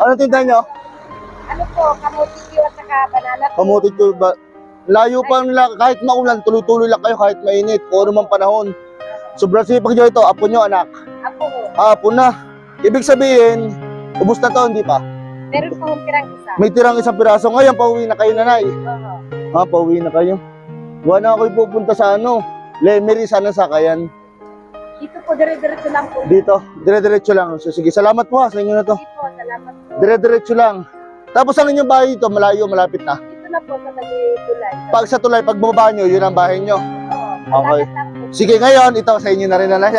Ano tindahan nyo? Ano po, kamuti Q at saka banana po. Kamuti ko ba? Layo pa nila, kahit maulan, tuloy-tuloy lang kayo kahit mainit, kung ano man panahon. Sobrang sipag nyo ito, apo nyo anak. Apo po. Ah, apo na. Ibig sabihin, ubus na to, hindi pa. Meron po akong pirang isa. May tirang isang piraso. Ngayon, pauwi na kayo, nanay. Oo. Ha, pauwi na kayo. Wala na ako pupunta sa ano. Lemery, sana sakayan. Dito po, dire-diretso lang po. Dito, dire-diretso lang. So, sige, salamat po ha, sa inyo na to. Dito. Dire-diretso lang. Tapos ang inyong bahay dito, malayo, malapit na. Dito na po sa Tagi-Tulay. Pag sa tulay, pag bumaba nyo, yun ang bahay nyo. Oo. Okay. Sige, ngayon, ito sa inyo na rin, naman.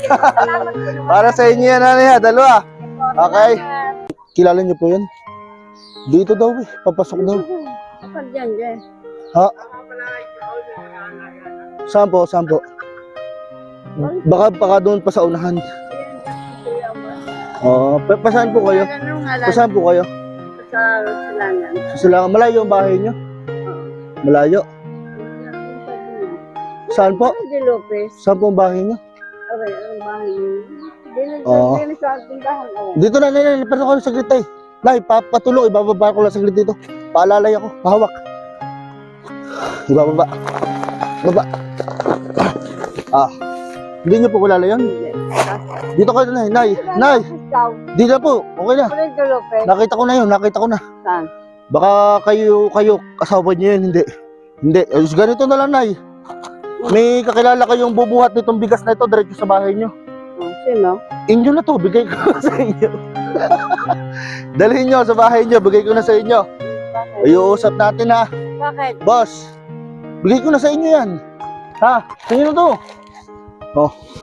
Para sa inyo yan, nanay ha, dalawa. Okay. Kilala nyo po yun? Dito daw eh, papasok daw. Ako dyan, dyan. Ha? Saan po, saan po? Baka, baka doon pa sa unahan. Oo, pa, pa saan po kayo? Ano nga po kayo? sa silangan? Sa Silangan. Malayo ang bahay nyo? Malayo. Saan po? De Lopez. Saan po ang bahay nyo? Okay, ang bahay niyo. Dili Oo. dili sa tindahan ako. Dito na, nanay, pero ako saglit tay. Nay, pa, patulong, ibababa ko lang saglit dito. Paalalay ako, pahawak. Ibababa. Baba. Ah. Hindi nyo po kilala yun? Dito kayo, nay, nay, nay. Dito na po, okay na. Nakita ko na yun, nakita ko na. Saan? Baka kayo, kayo, asawa niyo yun, hindi. Hindi, ayos ganito na lang, nay. May kakilala kayong bubuhat nitong bigas na ito, diretso sa bahay nyo. Oh, sino? Inyo na to, bigay ko na sa inyo. Dalhin nyo sa bahay nyo, bigay ko na sa inyo. Bakit? Ayuusap natin ha. Bakit? Boss, bigay ko na sa inyo yan. Ha? Sa inyo na to. Oh.